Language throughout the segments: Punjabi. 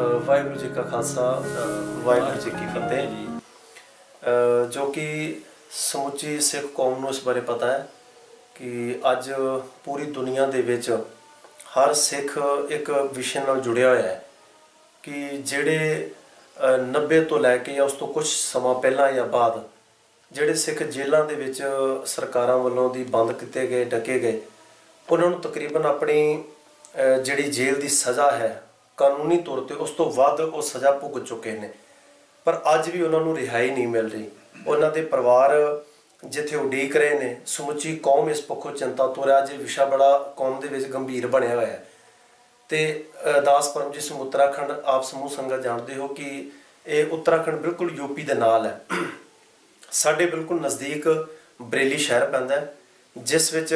ਵਾਹਿਗੁਰੂ ਜੀ ਕਾ ਖਾਲਸਾ ਵਾਹਿਗੁਰੂ ਜੀ ਕੀ ਫਤਿਹ। ਜੀ। ਜੋ ਕਿ ਸਮੁੱਚੀ ਸਿੱਖ ਕੌਮ ਨੂੰ ਇਸ ਬਾਰੇ ਪਤਾ ਹੈ ਕਿ ਅੱਜ ਪੂਰੀ ਦੁਨੀਆ ਦੇ ਵਿੱਚ ਹਰ ਸਿੱਖ ਇੱਕ ਵਿਸ਼ੇ ਨਾਲ ਜੁੜਿਆ ਹੋਇਆ ਹੈ ਕਿ ਜਿਹੜੇ ਅ, 90 ਤੋਂ ਲੈ ਕੇ ਜਾਂ ਉਸ ਤੋਂ ਕੁਝ ਸਮਾਂ ਪਹਿਲਾਂ ਜਾਂ ਬਾਅਦ ਜਿਹੜੇ ਸਿੱਖ ਜੇਲ੍ਹਾਂ ਦੇ ਵਿੱਚ ਸਰਕਾਰਾਂ ਵੱਲੋਂ ਦੀ ਬੰਦ ਕੀਤੇ ਗਏ ਡਕੇ ਗਏ ਉਹਨਾਂ ਨੂੰ ਤਕਰੀਬਨ ਆਪਣੀ ਜਿਹੜੀ ਜੇਲ੍ਹ ਦੀ ਸਜ਼ਾ ਹੈ ਕਾਨੂੰਨੀ ਤੌਰ ਤੇ ਉਸ ਤੋਂ ਵੱਧ ਉਹ ਸਜ਼ਾ ਭੁਗਤ ਚੁੱਕੇ ਨੇ। ਪਰ ਅੱਜ ਵੀ ਉਹਨਾਂ ਨੂੰ ਰਿਹਾਈ ਨਹੀਂ ਮਿਲ ਰਹੀ। ਉਹਨਾਂ ਦੇ ਪਰਿਵਾਰ ਜਿੱਥੇ ਉਡੀਕ ਰਹੇ ਨੇ ਸਮੁੱਚੀ ਕੌਮ ਇਸ ਪੱਖੋਂ ਚਿੰਤਾ ਤੋਂ ਰਿਹਾ ਜੇ ਵਿਸ਼ਾ ਬੜਾ ਕੌਮ ਦੇ ਵਿੱਚ ਗੰਭੀਰ ਬਣਿਆ ਹੋਇਆ ਹੈ। ਤੇ ਅ, ਦਾਸ ਪਰਮਜੀਤ ਸਿੰਘ ਉੱਤਰਾਖੰਡ ਆਪ ਸਮੂਹ ਸੰਗਤ ਜਾਣਦੇ ਹੋ ਕਿ ਇਹ ਉੱਤਰਾਖੰਡ ਬਿਲਕੁਲ ਯੂਪੀ ਦੇ ਨਾਲ ਹੈ। ਸਾਡੇ ਬਿਲਕੁਲ ਨਜ਼ਦੀਕ ਬਰੇਲੀ ਸ਼ਹਿਰ ਪੈਂਦਾ ਜਿਸ ਵਿੱਚ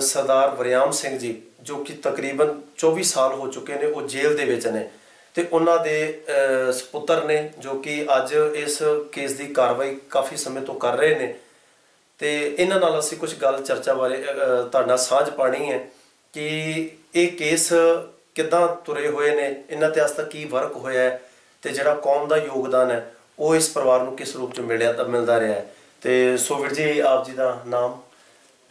ਸਰਦਾਰ ਵਰਿਆਮ ਸਿੰਘ ਜੀ ਜੋ ਕਿ ਤਕਰੀਬਨ 24 ਸਾਲ ਹੋ ਚੁੱਕੇ ਨੇ ਉਹ ਜੇਲ੍ਹ ਦੇ ਵਿੱਚ ਨੇ। ਤੇ ਉਹਨਾਂ ਦੇ ਅ, ਸਪੁੱਤਰ ਨੇ ਜੋ ਕਿ ਅੱਜ ਇਸ ਕੇਸ ਦੀ ਕਾਰਵਾਈ ਕਾਫੀ ਸਮੇਂ ਤੋਂ ਕਰ ਰਹੇ ਨੇ। ਤੇ ਇਹਨਾਂ ਨਾਲ ਅਸੀਂ ਕੁਝ ਗੱਲ ਚਰਚਾ ਬਾਰੇ ਤੁਹਾਡਾ ਸਾਂਝ ਪਾਣੀ ਹੈ ਕਿ ਇਹ ਕੇਸ ਕਿੱਦਾਂ ਤੁਰੇ ਹੋਏ ਨੇ ਇਹਨਾਂ ਤੇ ਅੱਜ ਤੱਕ ਕੀ ਵਰਕ ਹੋਇਆ ਹੈ ਤੇ ਜਿਹੜਾ ਕੌਮ ਦਾ ਯੋਗਦਾਨ ਹੈ ਉਹ ਇਸ ਪਰਿਵਾਰ ਨੂੰ ਕਿਸ ਰੂਪ ਚ ਮਿਲਿਆ ਤਾਂ ਮਿਲਦਾ ਰਿਹਾ ਹੈ। ਤੇ ਸੋ ਵੀਰ ਜੀ ਆਪ ਜੀ ਦਾ ਨਾਮ?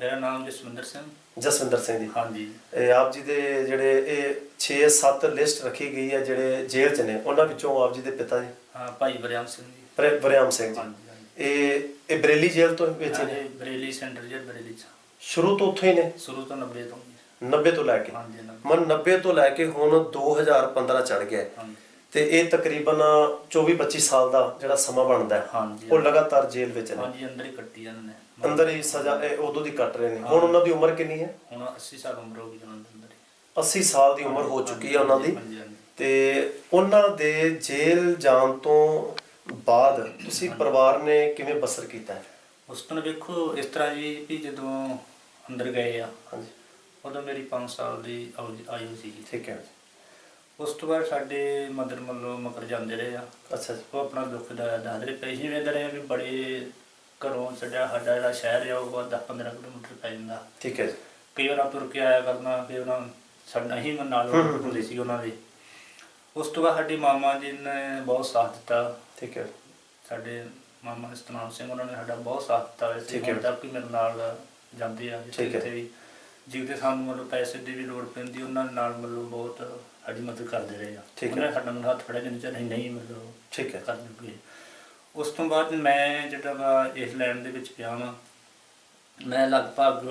ਮੇਰਾ ਨਾਮ ਜਸਵਿੰਦਰ ਸਿੰਘ। ਜਸਵਿੰਦਰ ਸਿੰਘ ਜੀ। ਹਾਂਜੀ। ਇਹ ਆਪ ਜੀ ਦੇ ਜਿਹੜੇ ਇਹ 6-7 ਲਿਸਟ ਰੱਖੀ ਗਈ ਹੈ ਜਿਹੜੇ ਜੇਲ੍ਹ ਚ ਨੇ ਉਹਨਾਂ ਵਿੱਚੋਂ ਆਪ ਜੀ ਦੇ ਪਿਤਾ ਜੀ? ਹਾਂ ਭਾਈ ਬਰਿਆਮ ਸਿੰਘ ਜੀ। ਵਰਿਆਮ ਸਿੰਘ ਜੀ। ਇਹ ਇਹ ਬਰੇਲੀ ਜੇਲ੍ਹ ਤੋਂ ਵਿੱਚ ਨੇ? ਬਰੇਲੀ ਸੈਂਟਰ ਜੇ ਬਰੇਲੀ ਚ। ਸ਼ੁਰੂ ਤੋਂ ਉੱਥੋਂ ਹੀ ਨੇ? ਸ਼ੁਰੂ ਤੋਂ 90 ਤੋਂ। ਜੀ। 90 ਤੋਂ ਲੈ ਕੇ? ਮਨ 90 ਤੋਂ ਲੈ ਕੇ ਹੁਣ 2015 ਚੜ ਗਿਆ ਤੇ ਇਹ ਤਕਰੀਬਨ 24-25 ਸਾਲ ਦਾ ਜਿਹੜਾ ਸਮਾਂ ਬਣਦਾ ਉਹ ਲਗਾਤਾਰ ਜੇਲ੍ਹ ਵਿੱਚ ਨੇ। ਹਾਂਜੀ ਅੰਦਰ ਹੀ ਕੱਟੀ ਇਹਨਾਂ ਨੇ। ਅੰਦਰ ਹੀ ਸਜ਼ਾ ਇਹ ਉਦੋਂ ਦੀ ਕੱਟ ਰਹੇ ਨੇ। ਹੁਣ ਉਹਨਾਂ ਦੀ ਉਮਰ ਕਿੰਨੀ ਹੈ? ਹੁਣ 80 ਸਾਲ ਉਮਰ ਹੋ ਗਈ ਉਹਨਾਂ ਦੀ ਅੰਦਰ ਹੀ। 80 ਸਾਲ ਦੀ ਉਮਰ ਹੋ ਚੁੱਕੀ ਹੈ ਉਹਨਾਂ ਦੀ। ਤੇ ਉਹਨਾਂ ਦੇ ਜੇਲ੍ਹ ਜਾਣ ਤੋਂ ਬਾਅਦ ਤੁਸੀਂ ਪਰਿਵਾਰ ਨੇ ਕਿਵੇਂ ਬਸਰ ਕੀਤਾ ਉਸ ਤੋਂ ਵੇਖੋ ਇਸ ਤਰ੍ਹਾਂ ਜੀ ਵੀ ਜਦੋਂ ਅੰਦਰ ਗਏ ਆ ਹਾਂਜੀ। ਉਦੋਂ ਮੇਰੀ 5 ਸਾਲ ਦੀ ਆਯੂ ਸੀ ਠੀਕ ਹੈ। ਉਸ ਤੋਂ ਬਾਅਦ ਸਾਡੇ ਮਦਰ ਮੱਲੋ ਮਕਰ ਜਾਂਦੇ ਰਹੇ ਆ। ਅੱਛਾ ਉਹ ਆਪਣਾ ਦੁੱਖ ਦਾ ਦੱਸਦੇ ਰਹੇ ਪਏ ਸੀ ਵੇਂਦੇ ਰਹੇ ਵੀ ਬੜੇ ਘਰੋਂ ਛੱਡਿਆ ਸਾਡਾ ਜਿਹੜਾ ਸ਼ਹਿਰ ਆ ਉਹ 10 15 ਕਿਲੋਮੀਟਰ ਪੈ ਜਾਂਦਾ। ਠੀਕ ਹੈ ਜੀ। ਕਈ ਵਾਰ ਤੁਰ ਕੇ ਆਇਆ ਕਰਨਾ ਫਿਰ ਉਹਨਾਂ ਸਾਡਾ ਹੀ ਨਾਲ ਹੁੰਦੇ ਸੀ ਉਹਨਾਂ ਦੇ। ਉਸ ਤੋਂ ਬਾਅਦ ਸਾਡੀ ਮਾਮਾ ਜੀ ਨੇ ਬਹੁਤ ਸਾਥ ਦਿੱਤਾ। ਠੀਕ ਹੈ। ਸਾਡੇ ਮਾਮਾ ਸਤਨਾਮ ਸਿੰਘ ਉਹਨਾਂ ਨੇ ਸਾਡਾ ਬਹੁਤ ਸਾਥ ਦਿੱਤਾ। ਵੈਸੇ ਠੀਕ ਹੈ। ਤੱਕ ਵੀ ਮੇਰੇ ਨਾਲ ਜਾਂਦੇ ਆ। ਜਿੱਥੇ ਵੀ ਜਿੱਥੇ ਸਾਨੂੰ ਮਤਲਬ ਪੈਸੇ ਦੀ ਵੀ ਲੋੜ ਪੈਂਦੀ ਉਹਨਾਂ ਨਾਲ ਮਤਲਬ ਬਹੁਤ ਸਾਡੀ ਮਦਦ ਕਰਦੇ ਰਹੇ ਆ। ਠੀਕ ਹੈ। ਸਾਡਾ ਮੈਨੂੰ ਹੱਥ ਫੜਿਆ ਜਿੰਨੇ ਚਿਰ ਨਹੀਂ ਮਤਲਬ ਠੀਕ ਹੈ। ਕਰ ਜੂਗੇ ਉਸ ਤੋਂ ਬਾਅਦ ਮੈਂ ਜਿਹੜਾ ਵਾ ਇਸ ਲਾਈਨ ਦੇ ਵਿੱਚ ਪਿਆ ਵਾਂ ਮੈਂ ਲਗਭਗ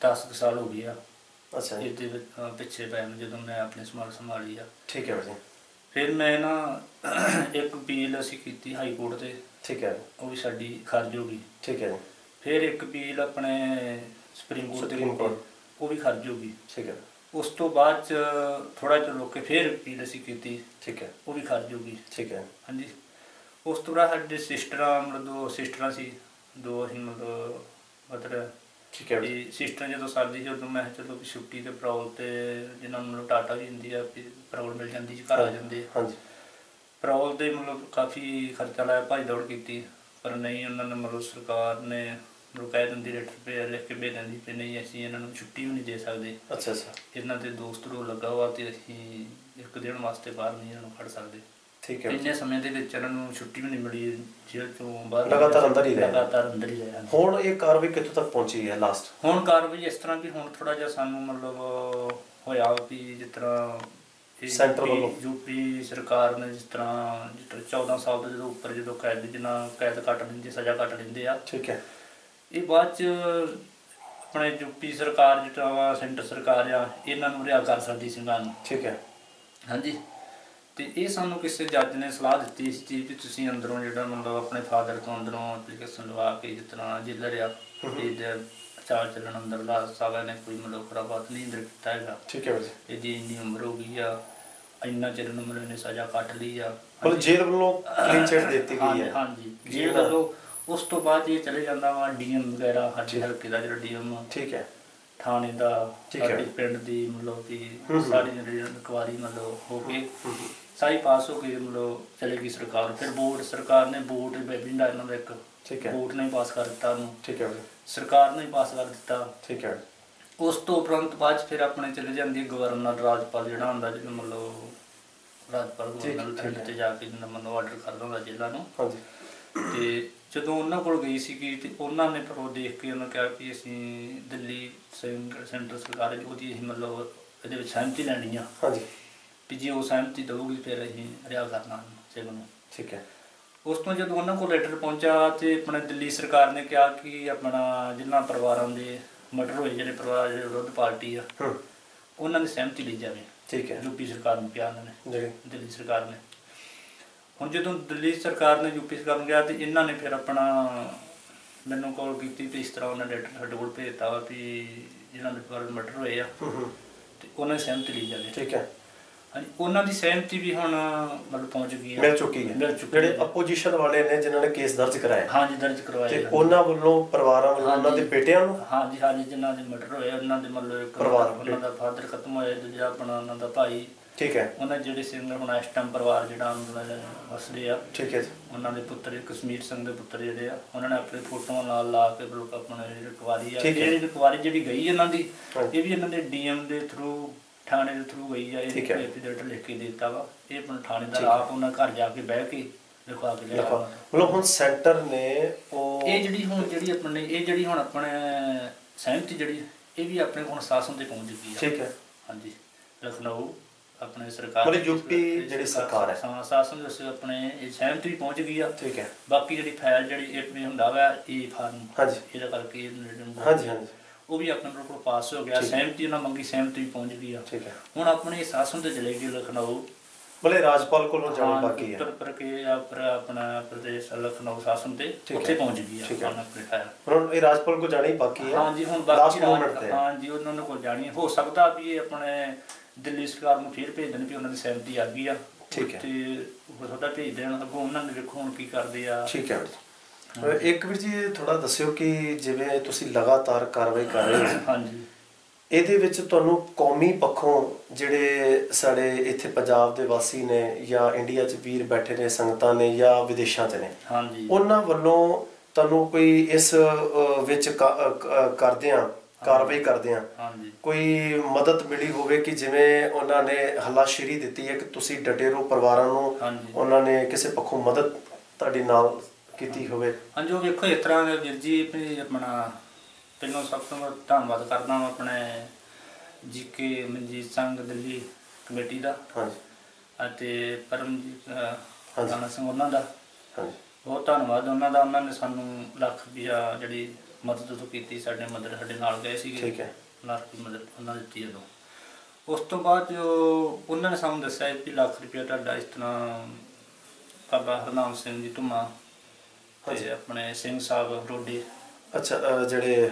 10 ਕੁ ਸਾਲ ਹੋ ਗਏ ਆ। ਅੱਛਾ। ਵਿੱਚ ਅਹ, ਪਿੱਛੇ ਪੈ ਨੂੰ ਜਦੋਂ ਮੈਂ ਆਪਣੀ ਸਮਾਲ ਸੰਭਾਲੀ ਆ। ਠੀਕ ਹੈ ਜੀ ਫਿਰ ਮੈਂ ਨਾ ਇੱਕ ਅਪੀਲ ਅਸੀਂ ਕੀਤੀ ਹਾਈ ਕੋਰਟ ਤੇ। ਠੀਕ ਹੈ। ਉਹ ਵੀ ਸਾਡੀ ਖਾਰਜ ਹੋ ਗਈ। ਠੀਕ ਹੈ ਫਿਰ ਇੱਕ ਅਪੀਲ ਆਪਣੇ ਸੁਪਰੀਮ ਕੋਰਟ ਦੇ ਕੋਰਟ। ਉਹ ਵੀ ਖਾਰਜ ਹੋ ਗਈ। ਠੀਕ ਹੈ। ਉਸ ਤੋਂ ਬਾਅਦ ਚ ਥੋੜਾ ਜਿਹਾ ਰੁਕ ਕੇ ਫਿਰ ਅਪੀਲ ਅਸੀਂ ਕੀਤੀ ਠੀਕ ਹੈ ਉਹ ਵੀ ਖਾਰਜ ਹੋ ਗਈ ਠੀਕ ਹੈ। ਹਾਂਜੀ। ਉਸ ਤੋਂ ਬਾਅਦ ਸਾਡੇ ਸਿਸਟਰਾਂ ਮਤਲਬ ਦੋ ਸਿਸਟਰਾਂ ਸੀ ਦੋ ਅਸੀਂ ਮਤਲਬ ਮਤਲਬ ਠੀਕ ਹੈ। ਵੀ ਸਿਸਟਰ ਜਦੋਂ ਸਰਦੀ ਸੀ ਉਦੋਂ ਮੈਂ ਕਿਹਾ ਚਲੋ ਵੀ ਛੁੱਟੀ ਤੇ ਪ੍ਰੋਲ ਤੇ ਜਿਨ੍ਹਾਂ ਨੂੰ ਟਾਟਾ ਵੀ ਹੁੰਦੀ ਆ ਵੀ ਪ੍ਰੋਲ ਮਿਲ ਜਾਂਦੀ ਸੀ ਘਰ ਆ ਜਾਂਦੇ ਆ। ਹਾਂਜੀ। ਪ੍ਰੋਲ ਦੇ ਮਤਲਬ ਕਾਫੀ ਖਰਚਾ ਲਾਇਆ ਭਾਈ ਦੌੜ ਕੀਤੀ ਪਰ ਨਹੀਂ ਉਹਨਾਂ ਨੇ ਮਤਲਬ ਸਰਕਾਰ ਨੇ ਮਤਲਬ ਕਹਿ ਦਿੰਦੀ ਲੈਟਰ ਪੇ ਲਿਖ ਕੇ ਭੇਜ ਦਿੰਦੀ ਕਿ ਨਹੀਂ ਅਸੀਂ ਇਹਨਾਂ ਨੂੰ ਛੁੱਟੀ ਵੀ ਨਹੀਂ ਦੇ ਸਕਦੇ। ਅੱਛਾ ਅੱਛਾ। ਇਹਨਾਂ ਦੇ ਦੋਸਤ ਨੂੰ ਲੱਗਾ ਹੋਆ ਤੇ ਅਸੀਂ ਇੱਕ ਦਿਨ ਵਾਸਤੇ ਬਾਹਰ ਨਹੀਂ ਇਹਨਾਂ ਨੂੰ ਖੜ ਸਕਦੇ। ਠੀਕ ਹੈ। ਇੰਨੇ ਸਮੇਂ ਦੇ ਵਿੱਚ ਇਹਨਾਂ ਨੂੰ ਛੁੱਟੀ ਵੀ ਨਹੀਂ ਮਿਲੀ ਜੇਲ੍ਹ ਤੋਂ ਬਾਹਰ ਲਗਾਤਾਰ ਅੰਦਰ ਹੀ ਰਹੇ। ਲਗਾਤਾਰ ਅੰਦਰ ਹੀ ਰਹੇ। ਹੁਣ ਇਹ ਕਾਰਵਾਈ ਕਿੱਥੋਂ ਤੱਕ ਪਹੁੰਚੀ ਹੈ ਲਾਸਟ ਹੁਣ ਕਾਰਵਾਈ ਇਸ ਤਰ੍ਹਾਂ ਵੀ ਹੁਣ ਥੋੜਾ ਜਿਹਾ ਸਾਨੂੰ ਮਤਲਬ ਹੋਇਆ ਵੀ ਜਿਸ ਤਰ੍ਹਾਂ ਯੂਪੀ- ਵੱਲੋਂ। ਯੂਪੀ ਸਰਕਾਰ ਨੇ ਜਿਸ ਤਰ੍ਹਾਂ ਜਿਸ ਤਰ੍ਹਾਂ 14 ਸਾਲ ਤੋਂ ਜਦੋਂ ਉੱਪਰ ਜਦੋਂ ਕੈਦ ਜਿੰਨਾ ਕੈਦ ਕੱਟ ਲੈਂਦੇ ਸਜ਼ਾ ਕੱਟ ਲੈਂਦੇ ਆ। ਠੀਕ ਹੈ। ਇਹ ਬਾਅਦ ਚ ਆਪਣੇ ਯੂਪੀ ਸਰਕਾਰ ਜਿਹੜਾ ਵਾ ਸੈਂਟਰ ਸਰਕਾਰ ਆ ਇਹਨਾਂ ਨੂੰ ਰਿਹਾ ਕਰ ਸਕਦੀ ਸੀ ਇਹਨਾਂ ਨੂੰ ਠੀਕ ਹੈ। ਹਾਂਜੀ। ਤੇ ਇਹ ਸਾਨੂੰ ਕਿਸੇ ਜੱਜ ਨੇ ਸਲਾਹ ਦਿੱਤੀ ਇਸ ਚੀਜ਼ ਵੀ ਤੁਸੀਂ ਅੰਦਰੋਂ ਜਿਹੜਾ ਮਤਲਬ ਆਪਣੇ ਫਾਦਰ ਤੋਂ ਅੰਦਰੋਂ ਐਪਲੀਕੇਸ਼ਨ ਲਵਾ ਕੇ ਤਰ੍ਹਾਂ ਜੇਲਰ ਆ ਇਹਦੇ ਚਾਲ ਚੱਲਣ ਅੰਦਰ ਲਾ ਸਾਗਾ ਨੇ ਕੋਈ ਮਤਲਬ ਖਰਾਬਾਤ ਨਹੀਂ ਅੰਦਰ ਕੀਤਾ ਹੈਗਾ। ਠੀਕ ਹੈ ਜੀ ਇਹਦੀ ਇੰਨੀ ਉਮਰ ਹੋ ਗਈ ਆ ਇੰਨਾ ਚਿਰ ਨੂੰ ਮਤਲਬ ਇਹਨੇ ਸਜ਼ਾ ਕੱਟ ਲਈ ਆ। ਮਤਲਬ ਜੇਲ੍ਹ ਵੱਲੋਂ ਕਲੀਨ ਚਿੱਟ ਦਿੱਤੀ ਗਈ ਹੈ। ਹਾਂਜੀ ਜੇਲ੍ਹ। ਵੱਲੋਂ ਉਸ ਤੋਂ ਬਾਅਦ ਇਹ ਚਲੇ ਜਾਂਦਾ ਵਾ ਡੀਐਮ ਵਗੈਰਾ ਸਾਡੇ ਹਲਕੇ ਦਾ ਜਿਹੜਾ ਡੀਐਮ ਠੀਕ ਹੈ। ਥਾਣੇ ਦਾ। ਸਾਡੇ ਪਿੰਡ ਦੀ ਮਤਲਬ ਕਿ। ਸਾਰੀ ਜਿਹੜੀ ਇਨਕੁਆਰੀ ਮਤਲਬ ਹੋ ਕੇ ਸਾਰੀ ਪਾਸ ਹੋ ਗਈ ਮਤਲਬ ਚਲੇ ਗਈ ਸਰਕਾਰ। ਫਿਰ ਬੋਰਡ ਸਰਕਾਰ ਨੇ ਬੋਰਡ ਇਹਨਾਂ ਦਾ ਇੱਕ। ਠੀਕ ਹੈ। ਬੋਰਡ ਨੇ ਪਾਸ ਕਰ ਦਿੱਤਾ ਉਹਨੂੰ। ਠੀਕ ਹੈ ਸਰਕਾਰ ਨੇ ਪਾਸ ਕਰ ਦਿੱਤਾ। ਠੀਕ ਹੈ। ਉਸ ਤੋਂ ਉਪਰੰਤ ਬਾਅਦ ਫਿਰ ਆਪਣੇ ਚਲੇ ਜਾਂਦੀ ਹੈ ਗਵਰਨਰ ਰਾਜਪਾਲ ਜਿਹੜਾ ਹੁੰਦਾ ਜਿਹਨੂੰ ਮਤਲਬ ਰਾਜਪਾਲ ਗਵਰਨਰ। ਤੇ ਜਾ ਕੇ ਜਿੰਨਾ ਮੈਨੂੰ ਆਰਡਰ ਕਰ ਦਿੰਦਾ ਜ਼ਿਲ੍ਹਾ ਨੂੰ। ਹਾਂਜੀ। ਤੇ ਜਦੋਂ ਉਹਨਾਂ ਕੋਲ ਗਈ ਸੀਗੀ ਤੇ ਉਹਨਾਂ ਨੇ ਫਿਰ ਉਹ ਦੇਖ ਕੇ ਉਹਨਾਂ ਕਿਹਾ ਕਿ ਅਸੀਂ ਦਿੱਲੀ ਸੈਂਟਰ ਸੈਂਟਰ ਸਰਕਾਰ ਹੈ ਉਹਦੀ ਅਸੀਂ ਮਤਲਬ ਇਹਦੇ ਵਿੱਚ ਸਹਿਮਤੀ ਲੈਣੀ ਆ। ਹਾਂਜੀ। ਵੀ ਜੇ ਉਹ ਸਹਿਮਤੀ ਦਊਗੀ ਫਿਰ ਅਸੀਂ ਰਿਆ ਕਰਨਾ ਸਿੰਘ ਨੂੰ। ਠੀਕ ਹੈ। ਉਸ ਤੋਂ ਜਦੋਂ ਉਹਨਾਂ ਕੋਲ ਲੈਟਰ ਪਹੁੰਚਾ ਤੇ ਆਪਣੇ ਦਿੱਲੀ ਸਰਕਾਰ ਨੇ ਕਿਹਾ ਕਿ ਆਪਣਾ ਜਿਨ੍ਹਾਂ ਪਰਿਵਾਰਾਂ ਦੇ ਮਰਡਰ ਹੋਏ ਜਿਹੜੇ ਪਰਿਵਾਰ ਜਿਹੜੇ ਵਿਰੋਧ ਪਾਰਟੀ ਆ ਹੂੰ। ਉਹਨਾਂ ਦੀ ਸਹਿਮਤੀ ਲਈ ਜਾਵੇ। ਠੀਕ ਹੈ। ਯੂਪੀ ਸਰਕਾਰ ਨੂੰ ਕਿਹਾ ਉਹਨਾਂ ਨੇ। ਦਿੱਲੀ ਸਰਕਾਰ ਨੇ। ਹੁਣ ਜਦੋਂ ਦਿੱਲੀ ਸਰਕਾਰ ਨੇ ਯੂਪੀ ਸਰਕਾਰ ਨੂੰ ਕਿਹਾ ਤੇ ਇਹਨਾਂ ਨੇ ਫਿਰ ਆਪਣਾ ਮੈਨੂੰ ਕਾਲ ਕੀਤੀ ਤੇ ਇਸ ਤਰ੍ਹਾਂ ਉਹਨਾਂ ਨੇ ਲੈਟਰ ਸਾਡੇ ਕੋਲ ਭੇਜਤਾ ਵਾ ਵੀ ਜਿਹਨਾਂ ਦੇ ਪਰਿਵਾਰ ਮਰਡਰ ਹੋਏ ਆ। ਤੇ ਉਹਨਾਂ ਦੀ ਸਹਿਮਤੀ ਲਈ ਜਾਵੇ ਠੀਕ ਹੈ। ਹਾਂਜੀ ਉਹਨਾਂ ਦੀ ਸਹਿਮਤੀ ਵੀ ਹੁਣ ਮਤਲਬ ਪਹੁੰਚ ਗਈ ਹੈ ਮਿਲ ਚੁੱਕੀ ਹੈ। ਜਿਹੜੇ ਹੈ। ਅਪੋਜੀਸ਼ਨ ਵਾਲੇ ਨੇ ਜਿਨ੍ਹਾਂ ਨੇ ਕੇਸ ਦਰਜ ਕਰਾਇਆ। ਹਾਂਜੀ ਦਰਜ ਕਰਵਾਇਆ ਤੇ। ਉਹਨਾਂ ਵੱਲੋਂ ਪਰਿਵਾਰਾਂ ਵੱਲੋਂ ਉਹਨਾਂ ਦੇ। ਬੇਟਿਆਂ ਨੂੰ? ਹਾਂਜੀ ਹਾਂਜੀ ਜਿਨ੍ਹਾਂ ਦੇ ਮਰਡਰ ਹੋਏ ਉਹਨਾਂ ਦੇ ਮਤਲਬ ਇੱਕ ਪਰਿਵਾਰ ਉਹਨਾਂ ਦਾ ਫਾਦਰ ਖਤਮ ਹੋਇਆ ਦੂਜਾ ਆਪਣਾ ਉਹਨਾਂ ਦਾ ਭਾਈ। ਠੀਕ ਹੈ। ਉਹਨਾਂ ਜਿਹੜੇ ਸਿੰਘ ਹੁਣ ਇਸ ਟਾਈਮ ਪਰਿਵਾਰ ਜਿਹੜਾ ਅੰਦਰ ਵਸਦੇ ਆ। ਠੀਕ ਹੈ ਉਹਨਾਂ ਦੇ ਪੁੱਤਰ ਕਸ਼ਮੀਰ ਸਿੰਘ ਦੇ ਪੁੱਤਰ ਜਿਹੜੇ ਆ ਉਹਨਾਂ ਨੇ ਆਪਣੇ ਫੋਟੋਆਂ ਨਾਲ ਲਾ ਕੇ ਬਿਲਕੁਲ ਆਪਣੇ ਜਿਹੜੇ ਕੁਵਾਰੀ ਆ ਠੀਕ ਹੈ। ਇਹ ਕੁਵਾਰੀ ਜਿਹੜੀ ਗਈ ਇਹਨਾਂ ਦੀ। ਇਹ ਵੀ ਇਹਨਾਂ ਦੇ ਡੀਐਮ ਦੇ ਥਰੂ ਥਾਣੇ ਦੇ ਥਰੂ ਗਈ ਆ ਇਹ। ਐਫੀਡੇਵਿਟ ਲਿਖ ਕੇ ਦੇ ਦਿੱਤਾ ਵਾ। ਇਹ ਆਪਣੇ ਥਾਣੇਦਾਰ। ਆਪ ਉਹਨਾਂ ਘਰ ਜਾ ਕੇ ਬਹਿ ਕੇ ਲਿਖਵਾ ਕੇ ਲਿਆ ਮਤਲਬ ਹੁਣ ਸੈਂਟਰ ਨੇ ਉਹ ਇਹ ਜਿਹੜੀ ਹੁਣ ਜਿਹੜੀ ਆਪਣੇ ਇਹ ਜਿਹੜੀ ਹੁਣ ਆਪਣੇ ਸਹਿਮਤੀ ਜਿਹੜੀ ਇਹ ਵੀ ਆਪਣੇ ਹੁਣ ਸ਼ਾਸਨ ਤੇ ਪਹੁੰਚ ਗਈ ਆ। ਠੀਕ ਹੈ। ਹਾਂਜੀ। ਲਖਨਊ ਆਪਣੇ ਸਰਕਾਰ ਮਤਲਬ ਯੂਪੀ ਜਿਹੜੀ ਸਰਕਾਰ ਹੈ। ਸ਼ਾਸਨ ਦੇ ਆਪਣੇ ਇਹ ਸਹਿਮਤੀ ਪਹੁੰਚ ਗਈ ਆ ਠੀਕ ਹੈ ਬਾਕੀ ਜਿਹੜੀ ਫਾਈਲ ਜਿਹੜੀ ਇਹ ਵੀ ਹੁੰਦਾ ਵਾ ਇਹ ਫਾਰਮ ਹਾਂਜੀ। ਇਹਦਾ ਕਰਕੇ ਇਹ ਹਾਂਜੀ ਹਾਂਜੀ ਉਹ ਵੀ ਆਪਣੇ ਬਿਲਕੁਲ ਪਾਸ ਹੋ ਗਿਆ। ਸਹਿਮਤੀ ਉਹਨਾਂ ਮੰਗੀ ਸਹਿਮਤੀ ਪਹੁੰਚ ਗਈ ਆ ਠੀਕ ਹੈ ਹੁਣ ਆਪਣੇ ਸ਼ਾਸਨ ਤੇ ਚਲੇ ਗਈ ਲਖਨਊ ਮਤਲਬ ਰਾਜਪਾਲ ਕੋਲੋਂ ਜਾਣੀ ਬਾਕੀ ਹੈ ਉੱਤਰ ਪ੍ਰਕੇ ਆਪਣਾ ਪ੍ਰਦੇਸ਼ ਲਖਨਊ ਸ਼ਾਸਨ ਤੇ ਉੱਥੇ। ਪਹੁੰਚ ਗਈ ਹੈ। ਉਹਨਾਂ ਆਪਣੇ ਫਾਈਲ ਹੁਣ ਇਹ ਰਾਜਪਾਲ ਕੋਲ ਜਾਣੀ ਬਾਕੀ ਹੈ ਹਾਂਜੀ ਹੁਣ ਬਾਕੀ। ਹਾਂਜੀ ਉਹਨਾਂ ਨੂੰ ਕੋਲ ਜਾਣੀ। ਹੋ ਸਕਦਾ ਵੀ ਇਹ ਆਪਣੇ ਦਿੱਲੀ ਸਰਕਾਰ ਨੂੰ ਫੇਰ ਭੇਜ ਦੇਣ ਵੀ ਉਹਨਾਂ ਦੀ ਸਹਿਮਤੀ ਆ ਗਈ ਆ। ਠੀਕ ਹੈ। ਤੇ ਹੋ ਸਕਦਾ ਭੇਜ ਦੇਣ ਅੱਗੋਂ ਉਹਨਾਂ ਨੇ ਵੇਖੋ ਹੁਣ ਕੀ ਕਰਦੇ ਆ। ਠੀਕ ਹੈ। ਇੱਕ ਵੀਰ ਜੀ ਥੋੜਾ ਦੱਸਿਓ ਕਿ ਜਿਵੇਂ ਤੁਸੀਂ ਲਗਾਤਾਰ ਕਾਰਵਾਈ ਕਰ ਰਹੇ ਹੋ। ਹਾਂਜੀ। ਇਹਦੇ ਵਿੱਚ ਤੁਹਾਨੂੰ ਕੌਮੀ ਪੱਖੋਂ ਜਿਹੜੇ ਸਾਡੇ ਇੱਥੇ ਪੰਜਾਬ ਦੇ ਵਾਸੀ ਨੇ ਜਾਂ ਇੰਡੀਆ 'ਚ ਵੀਰ ਬੈਠੇ ਨੇ ਸੰਗਤਾਂ ਨੇ ਜਾਂ ਵਿਦੇਸ਼ਾਂ 'ਚ ਨੇ ਹਾਂਜੀ। ਉਹਨਾਂ ਵੱਲੋਂ ਤੁਹਾਨੂੰ ਕੋਈ ਇਸ ਵਿੱਚ ਕਰਦੇ ਆ ਕਾਰਵਾਈ ਕਰਦੇ ਆ ਹਾਂਜੀ। ਕੋਈ ਮਦਦ ਮਿਲੀ ਹੋਵੇ ਕਿ ਜਿਵੇਂ ਉਹਨਾਂ ਨੇ ਹੱਲਾਸ਼ੇਰੀ ਦਿੱਤੀ ਹੈ ਕਿ ਤੁਸੀਂ ਡਟੇ ਰਹੋ ਪਰਿਵਾਰਾਂ ਨੂੰ ਉਹਨਾਂ ਨੇ ਕਿਸੇ ਪੱਖੋਂ ਮਦਦ ਤੁਹਾਡੀ ਨਾਲ ਕੀਤੀ ਹੋਵੇ? ਹਾਂਜੀ ਉਹ ਵੇਖੋ ਇਸ ਤਰ੍ਹਾਂ ਦੇ ਵੀਰ ਜੀ ਆਪਣਾ ਪਹਿਲਾਂ ਸਭ ਤੋਂ ਧੰਨਵਾਦ ਕਰਦਾ ਹਾਂ ਆਪਣੇ ਜੀਕੇ ਮਨਜੀਤ ਸਿੰਘ ਦਿੱਲੀ ਕਮੇਟੀ ਦਾ ਹਾਂਜੀ। ਅਤੇ ਪਰਮਜੀਤ ਸਿੰਘ ਉਹਨਾਂ ਦਾ। ਹਾਂਜੀ। ਬਹੁਤ ਧੰਨਵਾਦ ਉਹਨਾਂ ਦਾ। ਉਹਨਾਂ ਨੇ ਸਾਨੂੰ ਲੱਖ ਰੁਪਈਆ ਜਿਹੜੀ ਮਦਦ ਤੋਂ ਕੀਤੀ ਸਾਡੇ ਮਦਰ ਸਾਡੇ ਨਾਲ ਗਏ ਸੀਗੇ। ਠੀਕ ਹੈ। ਲੱਖ ਦੀ ਮਦਦ ਉਹਨਾਂ ਨੇ ਦਿੱਤੀ ਉਦੋਂ ਉਸ ਤੋਂ ਬਾਅਦ ਜੋ ਉਹਨਾਂ ਨੇ ਸਾਨੂੰ ਦੱਸਿਆ ਵੀ ਲੱਖ ਰੁਪਈਆ ਤੁਹਾਡਾ ਇਸ ਤਰ੍ਹਾਂ ਬਾਬਾ ਹਰਨਾਮ ਸਿੰਘ ਜੀ ਧੁਮਾ ਹਾਂਜੀ। ਤੇ ਆਪਣੇ ਸਿੰਘ ਸਾਹਿਬ ਰੋਡੇ। ਅੱਛਾ ਜਿਹੜੇ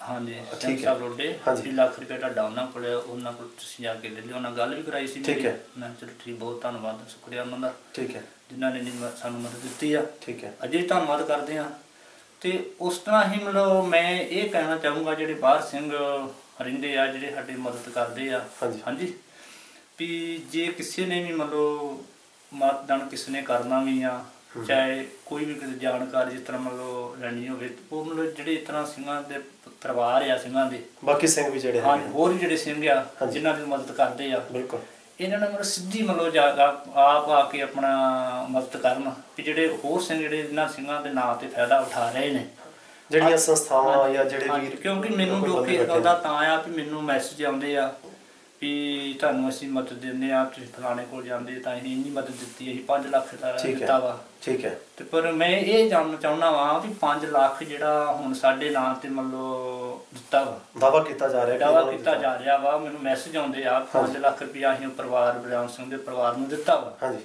ਹਾਂਜੀ ਠੀਕ ਸਿੰਘ ਹੈ। ਸਾਹਿਬ ਰੋਡੇ। ਹਾਂਜੀ। ਲੱਖ ਰੁਪਈਆ ਤੁਹਾਡਾ ਉਹਨਾਂ ਕੋਲ ਉਹਨਾਂ ਕੋਲ ਤੁਸੀਂ ਜਾ ਕੇ ਲੈ ਲਿਓ ਉਹਨਾਂ ਗੱਲ ਵੀ ਕਰਾਈ ਸੀ। ਠੀਕ। ਹੈ। ਮੈਂ ਚਲੋ ਠੀਕ ਬਹੁਤ ਧੰਨਵਾਦ ਸ਼ੁਕਰੀਆ ਉਹਨਾਂ ਦਾ। ਠੀਕ ਹੈ। ਜਿਨ੍ਹਾਂ ਨੇ ਸਾਨੂੰ ਮਦਦ ਦਿੱਤੀ ਆ। ਠੀਕ ਹੈ। ਅਜੇ ਧੰਨਵਾਦ ਕਰਦੇ ਆ ਤੇ ਉਸ ਤਰ੍ਹਾਂ ਹੀ ਮਤਲਬ ਮੈਂ ਇਹ ਕਹਿਣਾ ਚਾਹੂੰਗਾ ਜਿਹੜੇ ਬਾਹਰ ਸਿੰਘ ਰਹਿੰਦੇ ਆ ਜਿਹੜੇ ਸਾਡੀ ਮਦਦ ਕਰਦੇ ਆ ਹਾਂਜੀ। ਵੀ ਜੇ ਕਿਸੇ ਨੇ ਵੀ ਮਤਲਬ ਮਤਦਾਨ ਕਿਸੇ ਨੇ ਕਰਨਾ ਵੀ ਆ ਚਾਹੇ ਕੋਈ ਵੀ ਕਿਸੇ ਜਾਣਕਾਰੀ ਜਿਸ ਤਰ੍ਹਾਂ ਮਤਲਬ ਲੈਣੀ ਹੋਵੇ ਉਹ ਮਤਲਬ ਜਿਹੜੇ ਇਸ ਤਰ੍ਹਾਂ ਸਿੰਘਾਂ ਦੇ ਪਰਿਵਾਰ ਆ ਸਿੰਘਾਂ ਦੇ ਬਾਕੀ ਸਿੰਘ ਵੀ ਜਿਹੜੇ ਹਾਂ। ਹੋਰ ਵੀ ਜਿਹੜੇ ਸਿੰਘ ਆ। ਜਿਨ੍ਹਾਂ ਦੀ ਮਦਦ ਕਰਦੇ ਆ ਬਿਲਕੁਲ ਇਹਨਾਂ ਨੇ ਮਤਲਬ ਸਿੱਧੀ ਮਤਲਬ ਜਾ ਆਪ ਆ ਕੇ ਆਪਣਾ ਮਦਦ ਕਰਨ ਵੀ ਜਿਹੜੇ ਹੋਰ ਸਿੰਘ ਜਿਹੜੇ ਇਹਨਾਂ ਸਿੰਘਾਂ ਦੇ ਨਾਂ ਤੇ ਫਾਇਦਾ ਉਠਾ ਰਹੇ ਨੇ ਜਿਹੜੀਆਂ ਸੰਸਥਾਵਾਂ ਜਾਂ ਜਿਹੜੇ ਵੀਰ ਕਿਉਂਕਿ ਮੈਨੂੰ ਕਿ ਨੇ। ਉਹਦਾ ਤਾਂ ਆ ਵੀ ਮੈਨੂੰ ਮੈਸੇਜ ਆਉਂਦੇ ਆ ਵੀ ਤੁਹਾਨੂੰ ਅਸੀਂ ਮਦਦ ਦਿੰਦੇ ਆ ਤੁਸੀਂ ਫਲਾਣੇ ਕੋਲ ਜਾਂਦੇ ਤਾਂ ਅਸੀਂ ਇੰਨੀ ਮਦਦ ਦਿੱਤੀ ਅਸੀਂ 5 ਲੱਖ ਦਾ ਠੀਕ ਦਿੱਤਾ ਵਾ। ਠੀਕ ਹੈ। ਤੇ ਪਰ ਮੈਂ ਇਹ ਜਾਣਨਾ ਚਾਹੁੰਦਾ ਵਾਂ ਵੀ 5 ਲੱਖ ਜਿਹੜਾ ਹੁਣ ਸਾਡੇ ਨਾਂ ਤੇ ਮਤਲਬ ਦਿੱਤਾ ਵਾ। ਦਾਵਾ ਕੀਤਾ ਜਾ ਰਿਹਾ ਕਿ ਦਾਵਾ ਉਹਨਾਂ ਨੂੰ ਕੀਤਾ ਜਾ ਰਿਹਾ ਵਾ ਮੈਨੂੰ ਮੈਸੇਜ ਆਉਂਦੇ ਆ 5 ਲੱਖ ਰੁਪਇਆ ਅਸੀਂ ਪਰਿਵਾਰ ਬਲਰਾਮ ਸਿੰਘ ਦੇ ਪਰਿਵਾਰ ਨੂੰ ਦਿੱਤਾ ਵਾ। ਹਾਂਜੀ।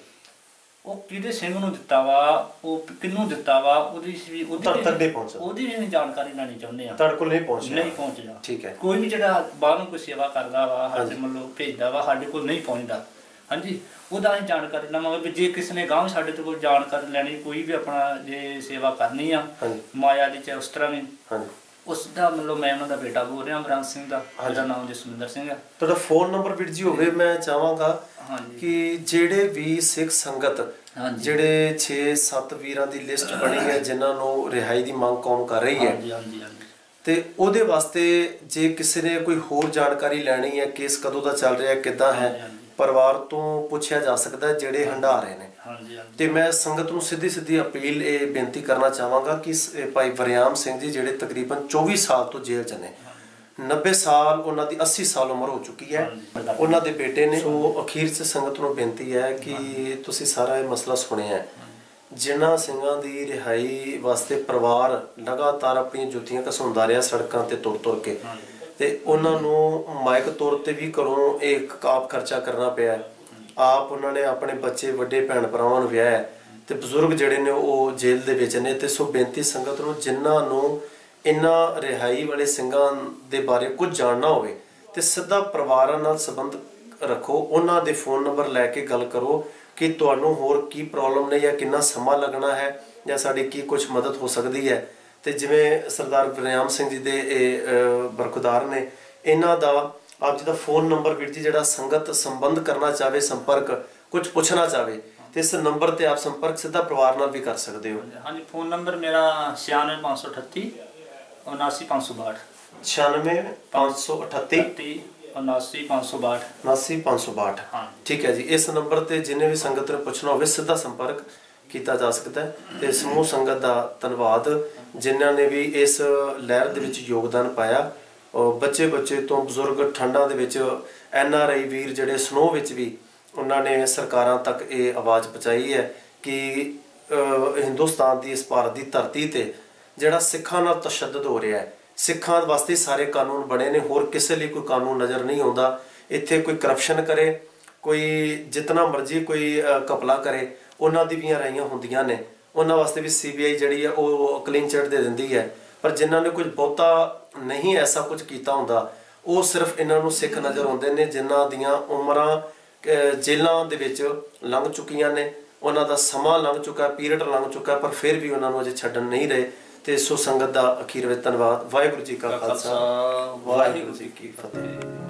ਉਹ ਕਿਹਦੇ ਸਿੰਘ ਨੂੰ ਦਿੱਤਾ ਵਾ ਉਹ ਕਿਹਨੂੰ ਦਿੱਤਾ ਵਾ ਉਹਦੀ ਵੀ ਤਦ ਤੱਕ ਉਹਦੀ ਨਹੀਂ ਪਹੁੰਚਦਾ ਉਹਦੀ ਵੀ ਜਾਣਕਾਰੀ ਲੈਣੀ ਚਾਹੁੰਦੇ ਆ ਤੁਹਾਡੇ ਕੋਲ ਨਹੀਂ ਪਹੁੰਚਿਆ। ਨਹੀਂ ਪਹੁੰਚਦਾ ਠੀਕ ਹੈ। ਕੋਈ ਵੀ ਜਿਹੜਾ ਬਾਹਰੋਂ ਕੋਈ ਸੇਵਾ ਕਰਦਾ ਵਾ ਸਾਡੇ। ਮਤਲਬ ਭੇਜਦਾ ਵਾ ਸਾਡੇ ਕੋਲ ਨਹੀਂ ਪਹੁੰਚਦਾ। ਹਾਂਜੀ? ਉਹਦਾ ਅਸੀਂ ਜਾਣਕਾਰੀ ਲਵਾਂਗੇ ਵੀ ਜੇ ਕਿਸੇ ਨੇ ਗਾਂਵ ਸਾਡੇ ਤੋਂ ਕੋਈ ਜਾਣਕਾਰੀ ਲੈਣੀ ਕੋਈ ਵੀ ਆਪਣਾ ਜੇ ਸੇਵਾ ਕਰਨੀ ਆ ਮਾਇਆ ਦੀ ਚਾਹੇ ਉਸ ਤਰ੍ਹਾਂ ਵੀ। ਹਾਂਜੀ। ਉਸ ਦਾ ਮਤਲਬ ਮੈਂ ਉਹਨਾਂ ਦਾ ਬੇਟਾ ਬੋਲ ਰਿਹਾ ਅਮਰਾਂ ਸਿੰਘ ਦਾ। ਜਿਹਦਾ ਨਾਮ ਜਸਵਿੰਦਰ ਸਿੰਘ ਹੈ ਤੁਹਾਡਾ ਫੋਨ ਨੰਬਰ ਵੀਰ ਜੀ ਹੋਵੇ ਮੈਂ ਚਾਹਾਂਗਾ ਕਿ ਜਿਹੜੇ ਵੀ ਸਿੱਖ ਸੰਗਤ ਜਿਹੜੇ 6-7 ਵੀਰਾਂ ਦੀ ਲਿਸਟ ਬਣੀ ਹੈ ਜਿਨ੍ਹਾਂ ਨੂੰ ਰਿਹਾਈ ਦੀ ਮੰਗ ਕੌਮ ਕਰ ਰਹੀ ਹੈ। ਤੇ ਉਹਦੇ ਵਾਸਤੇ ਜੇ ਕਿਸੇ ਨੇ ਕੋਈ ਹੋਰ ਜਾਣਕਾਰੀ ਲੈਣੀ ਹੈ ਕੇਸ ਕਦੋਂ ਦਾ ਚੱਲ ਰਿਹਾ ਕਿੱਦਾਂ ਹੈ। ਪਰਿਵਾਰ ਤੋਂ ਪੁੱਛਿਆ ਜਾ ਸਕਦਾ ਜਿਹੜੇ ਹੰਢਾ ਰਹੇ ਨੇ। ਤੇ ਮੈਂ ਸੰਗਤ ਨੂੰ ਸਿੱਧੀ ਸਿੱਧੀ ਅਪੀਲ ਇਹ ਬੇਨਤੀ ਕਰਨਾ ਚਾਹਾਂਗਾ ਕਿ ਭਾਈ ਵਰਿਆਮ ਸਿੰਘ ਜੀ ਜਿਹੜੇ ਤਕਰੀਬਨ 24 ਸਾਲ ਤੋਂ ਜੇਲ੍ਹ 'ਚ ਨੇ 90 ਸਾਲ ਉਹਨਾਂ ਦੀ 80 ਸਾਲ ਉਮਰ ਹੋ ਚੁੱਕੀ ਹੈ। ਉਹਨਾਂ ਦੇ ਬੇਟੇ ਨੇ। ਉਹ ਅਖੀਰ 'ਚ ਸੰਗਤ ਨੂੰ ਬੇਨਤੀ ਹੈ ਕਿ ਤੁਸੀਂ ਸਾਰਾ ਇਹ ਮਸਲਾ ਸੁਣਿਆ ਹੈ। ਜਿਨ੍ਹਾਂ ਸਿੰਘਾਂ ਦੀ ਰਿਹਾਈ ਵਾਸਤੇ ਪਰਿਵਾਰ ਲਗਾਤਾਰ ਆਪਣੀਆਂ ਜੁੱਤੀਆਂ ਘਸਾਉਂਦਾ ਰਿਹਾ ਸੜਕਾਂ ਤੇ ਤੁਰ ਤੁਰ ਕੇ ਤੇ ਉਹਨਾਂ ਨੂੰ ਮਾਇਕ ਤੌਰ ਤੇ ਵੀ ਘਰੋਂ ਇੱਕ ਆਪ ਖਰਚਾ ਕਰਨਾ ਪਿਆ। ਆਪ ਉਹਨਾਂ ਨੇ ਆਪਣੇ ਬੱਚੇ ਵੱਡੇ ਭੈਣ ਭਰਾਵਾਂ ਨੂੰ ਵਿਆਹਿਆ ਤੇ ਬਜ਼ੁਰਗ ਜਿਹੜੇ ਨੇ ਉਹ ਜੇਲ੍ਹ ਦੇ ਵਿੱਚ ਨੇ। ਤੇ ਸੋ ਬੇਨਤੀ ਸੰਗਤ ਨੂੰ ਜਿਨ੍ਹਾਂ ਨੂੰ ਇਨ੍ਹਾਂ ਰਿਹਾਈ ਵਾਲੇ ਸਿੰਘਾਂ ਦੇ ਬਾਰੇ ਕੁਝ ਜਾਣਨਾ ਹੋਵੇ ਤੇ ਸਿੱਧਾ ਪਰਿਵਾਰਾਂ ਨਾਲ ਸੰਬੰਧ ਰੱਖੋ ਉਹਨਾਂ ਦੇ ਫੋਨ ਨੰਬਰ ਲੈ ਕੇ ਗੱਲ ਕਰੋ ਕਿ ਤੁਹਾਨੂੰ ਹੋਰ ਕੀ ਪ੍ਰੋਬਲਮ ਨੇ ਜਾਂ ਕਿੰਨਾ ਸਮਾਂ ਲੱਗਣਾ ਹੈ ਜਾਂ ਸਾਡੀ ਕੀ ਕੁਝ ਮਦਦ ਹੋ ਸਕਦੀ ਹੈ। ਤੇ ਜਿਵੇਂ ਸਰਦਾਰ ਬਰਿਆਮ ਸਿੰਘ ਜੀ ਦੇ ਇਹ ਅਹ, ਨੇ ਇਹਨਾਂ ਦਾ ਆਪ ਜੀ ਦਾ ਫੋਨ ਨੰਬਰ ਵੀਰ ਜੀ ਜਿਹੜਾ ਸੰਗਤ ਸੰਬੰਧ ਕਰਨਾ ਚਾਹਵੇ ਸੰਪਰਕ ਕੁਝ ਪੁੱਛਣਾ ਚਾਹਵੇ ਤੇ ਇਸ ਨੰਬਰ ਤੇ ਆਪ ਸੰਪਰਕ ਸਿੱਧਾ ਪਰਿਵਾਰ ਨਾਲ ਵੀ ਕਰ ਸਕਦੇ ਹੋ। ਹਾਂਜੀ ਫੋਨ ਨੰਬਰ ਮੇਰਾ 96538 79562 96 538 38 79562 79562 ਹਾਂ। ਠੀਕ ਹੈ ਜੀ ਇਸ ਨੰਬਰ ਤੇ ਜਿੰਨੇ ਵੀ ਸੰਗਤ ਨੇ ਪੁੱਛਣਾ ਹੋਵੇ ਸਿੱਧਾ ਸੰਪਰਕ ਕੀਤਾ ਜਾ ਸਕਦਾ ਹੈ ਤੇ ਸਮੂਹ ਸੰਗਤ ਦਾ ਧੰਨਵਾਦ। ਜਿਨ੍ਹਾਂ ਨੇ ਵੀ ਇਸ ਲਹਿਰ ਦੇ ਵਿੱਚ ਯੋਗਦਾਨ ਪਾਇਆ ਬੱਚੇ ਬੱਚੇ ਤੋਂ ਬਜ਼ੁਰਗ ਠੰਡਾਂ ਦੇ ਵਿੱਚ ਐਨ ਆਰ ਆਈ ਵੀਰ ਜਿਹੜੇ ਸਨੋ ਵਿੱਚ ਵੀ ਉਹਨਾਂ ਨੇ ਸਰਕਾਰਾਂ ਤੱਕ ਇਹ ਆਵਾਜ਼ ਪਹੁੰਚਾਈ ਹੈ ਕਿ ਹਿੰਦੁਸਤਾਨ ਦੀ ਇਸ ਭਾਰਤ ਦੀ ਧਰਤੀ ਤੇ ਜਿਹੜਾ ਸਿੱਖਾਂ ਨਾਲ ਤਸ਼ੱਦਦ ਹੋ ਰਿਹਾ ਹੈ। ਸਿੱਖਾਂ ਵਾਸਤੇ ਸਾਰੇ ਕਾਨੂੰਨ ਬਣੇ ਨੇ ਹੋਰ ਕਿਸੇ ਲਈ ਕੋਈ ਕਾਨੂੰਨ ਨਜ਼ਰ ਨਹੀਂ ਆਉਂਦਾ। ਇੱਥੇ ਕੋਈ ਕਰਪਸ਼ਨ ਕਰੇ ਕੋਈ ਜਿੰਨਾ ਮਰਜ਼ੀ ਕੋਈ ਅਹ, ਕਪਲਾ ਕਰੇ ਉਹਨਾਂ ਦੀ ਵੀ ਰਾਈਆਂ ਹੁੰਦੀਆਂ ਨੇ। ਉਹਨਾਂ ਵਾਸਤੇ ਵੀ ਸੀਬੀਆਈ ਜਿਹੜੀ ਹੈ ਉਹ ਕਲੀਨ ਚਿਟ ਦੇ ਦਿੰਦੀ ਹੈ। ਪਰ ਜਿਨ੍ਹਾਂ ਨੇ ਕੁਝ ਬਹੁਤਾ ਨਹੀਂ ਐਸਾ ਕੁਝ ਕੀਤਾ ਹੁੰਦਾ ਉਹ ਸਿਰਫ ਇਹਨਾਂ ਨੂੰ ਸਿੱਖ ਨਜ਼ਰ ਆਉਂਦੇ ਨੇ ਜਿਨ੍ਹਾਂ ਦੀਆਂ ਉਮਰਾਂ ਜੇਲ੍ਹਾਂ ਦੇ ਵਿੱਚ ਲੰਘ ਚੁੱਕੀਆਂ ਨੇ। ਉਹਨਾਂ ਦਾ ਸਮਾਂ ਲੰਘ ਚੁੱਕਾ ਪੀਰੀਅਡ ਲੰਘ ਚੁੱਕਾ ਪਰ ਫਿਰ ਵੀ ਉਹਨਾਂ ਨੂੰ ਅਜੇ ਛੱਡਣ ਨਹੀਂ ਰਹੇ। ਤੇ ਸੋ ਸੰਗਤ ਦਾ ਅਖੀਰ ਵਿੱਚ ਧੰਨਵਾਦ। ਵਾਹਿਗੁਰੂ ਜੀ ਕਾ ਖਾਲਸਾ ਵਾਹਿਗੁਰੂ ਜੀ ਕੀ ਫਤਿਹ।